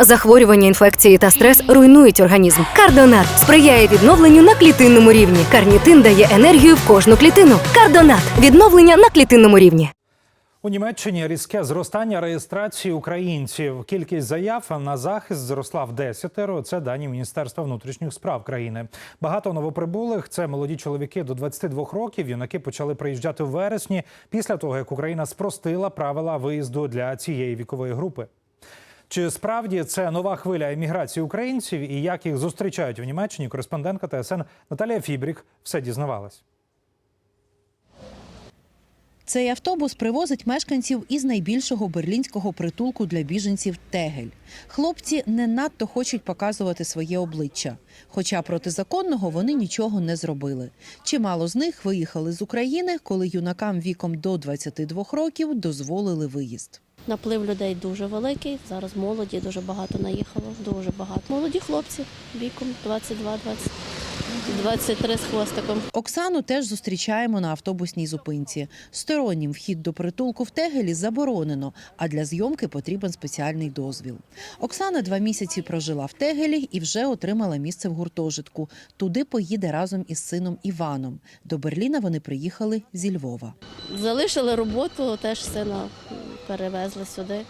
Захворювання, інфекції та стрес руйнують організм. Кардонат сприяє відновленню на клітинному рівні. Карнітин дає енергію в кожну клітину. Кардонат відновлення на клітинному рівні. У Німеччині різке зростання реєстрації українців. Кількість заяв на захист зросла в десятеро. Це дані Міністерства внутрішніх справ країни. Багато новоприбулих це молоді чоловіки до 22 років. Юнаки почали приїжджати в вересні після того, як Україна спростила правила виїзду для цієї вікової групи. Чи справді це нова хвиля еміграції українців і як їх зустрічають в Німеччині? Кореспондентка ТСН Наталія Фібрік все дізнавалась. Цей автобус привозить мешканців із найбільшого берлінського притулку для біженців Тегель. Хлопці не надто хочуть показувати своє обличчя. Хоча протизаконного вони нічого не зробили. Чимало з них виїхали з України, коли юнакам віком до 22 років дозволили виїзд. Наплив людей дуже великий. Зараз молоді дуже багато наїхало. Дуже багато. Молоді хлопці віком 22, 20, 23 з хвостиком. Оксану теж зустрічаємо на автобусній зупинці. Стороннім вхід до притулку в Тегелі заборонено, а для зйомки потрібен спеціальний дозвіл. Оксана два місяці прожила в Тегелі і вже отримала місце в гуртожитку. Туди поїде разом із сином Іваном. До Берліна вони приїхали зі Львова. Залишили роботу, теж сина перевезли сюди.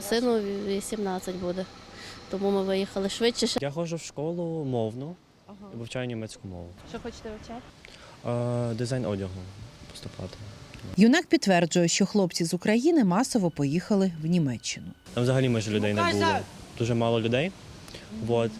Сину 18 буде. Тому ми виїхали швидше. Я ходжу в школу мовну і вивчаю німецьку мову. Що хочете вивчати? Е, дизайн одягу поступати. Юнак підтверджує, що хлопці з України масово поїхали в Німеччину. Там взагалі майже людей не було. Дуже мало людей. Вот.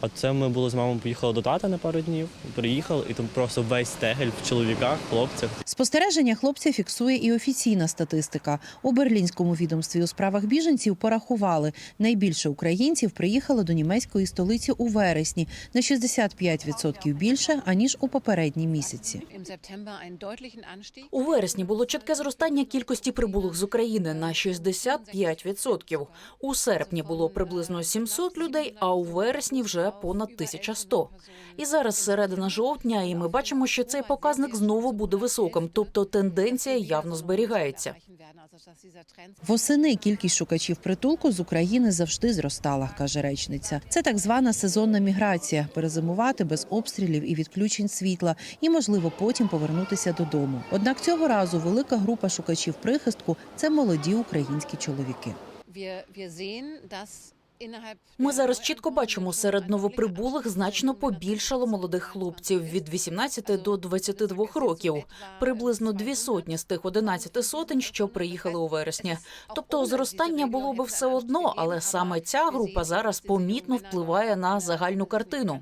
А це ми були з мамою, поїхали до тата на пару днів, приїхали, і там просто весь тегель в чоловіках, хлопцях. Спостереження хлопця фіксує і офіційна статистика. У берлінському відомстві у справах біженців порахували, найбільше українців приїхало до німецької столиці у вересні на 65% більше аніж у попередні місяці. У вересні було чітке зростання кількості прибулих з України на 65%. У серпні було приблизно 700 людей, а у вересні вже понад 1100. І зараз середина жовтня, і ми бачимо, що цей показник знову буде високим, тобто тенденція явно зберігається. Восени кількість шукачів притулку з України завжди зростала, каже речниця. Це так звана сезонна міграція перезимувати без обстрілів і відключень світла, і можливо потім повернутися додому. Однак цього разу велика група шукачів прихистку це молоді українські чоловіки. Ми зараз чітко бачимо, серед новоприбулих значно побільшало молодих хлопців від 18 до 22 років. Приблизно дві сотні з тих 11 сотень, що приїхали у вересні. Тобто зростання було би все одно, але саме ця група зараз помітно впливає на загальну картину.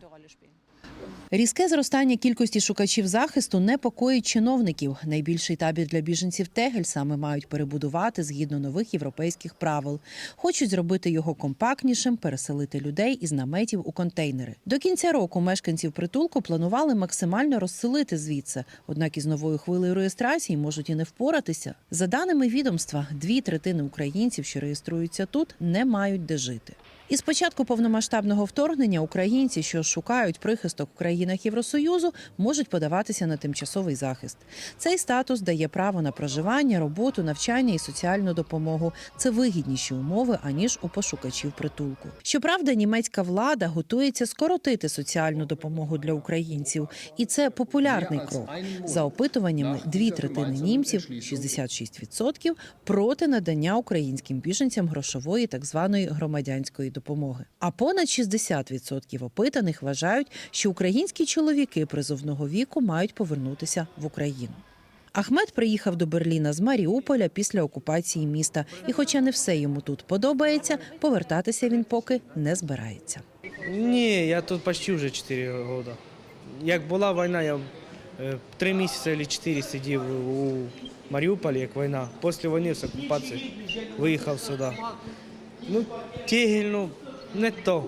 Різке зростання кількості шукачів захисту непокоїть чиновників. Найбільший табір для біженців Тегель саме мають перебудувати згідно нових європейських правил. Хочуть зробити його компактнішим, переселити людей із наметів у контейнери. До кінця року мешканців притулку планували максимально розселити звідси. Однак із новою хвилею реєстрації можуть і не впоратися. За даними відомства, дві третини українців, що реєструються тут, не мають де жити. І з початку повномасштабного вторгнення українці, що шукають прихисток в країнах Євросоюзу, можуть подаватися на тимчасовий захист. Цей статус дає право на проживання, роботу, навчання і соціальну допомогу. Це вигідніші умови аніж у пошукачів притулку. Щоправда, німецька влада готується скоротити соціальну допомогу для українців, і це популярний крок. За опитуваннями, дві третини німців 66% проти надання українським біженцям грошової так званої громадянської допомоги. А понад 60% опитаних вважають, що українські чоловіки призовного віку мають повернутися в Україну. Ахмед приїхав до Берліна з Маріуполя після окупації міста, і, хоча не все йому тут подобається, повертатися він поки не збирається. Ні, я тут почти вже 4 роки. Як була війна, я е, 3 місяці або 4 сидів у Маріуполі, як війна. Після війни з окупації виїхав сюди. Ну, тегель, ну, не то.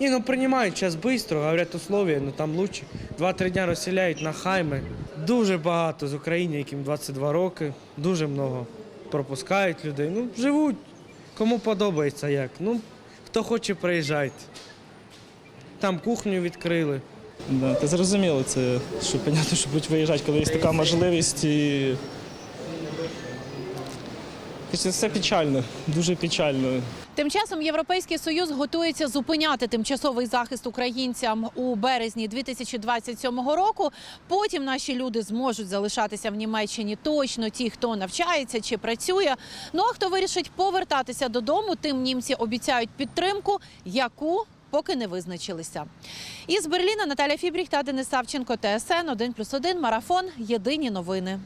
Ні, ну приймають зараз швидко, говорять условия, ну там лучше. Два-три дня розселяють на хайми. Дуже багато з України, яким 22 роки, дуже много пропускають людей. Ну, живуть. Кому подобається як. Ну, хто хоче, приїжджайте. Там кухню відкрили. Да, та зрозуміло, це що понятно, що будуть виїжджати, коли є така можливість. І... все печально, дуже печально. Тим часом Європейський союз готується зупиняти тимчасовий захист українцям у березні 2027 року. Потім наші люди зможуть залишатися в Німеччині точно ті, хто навчається чи працює. Ну а хто вирішить повертатися додому, тим німці обіцяють підтримку, яку поки не визначилися. Із Берліна Наталя Фібріх та Денис Савченко, ТСН 1+,1, Марафон. Єдині новини.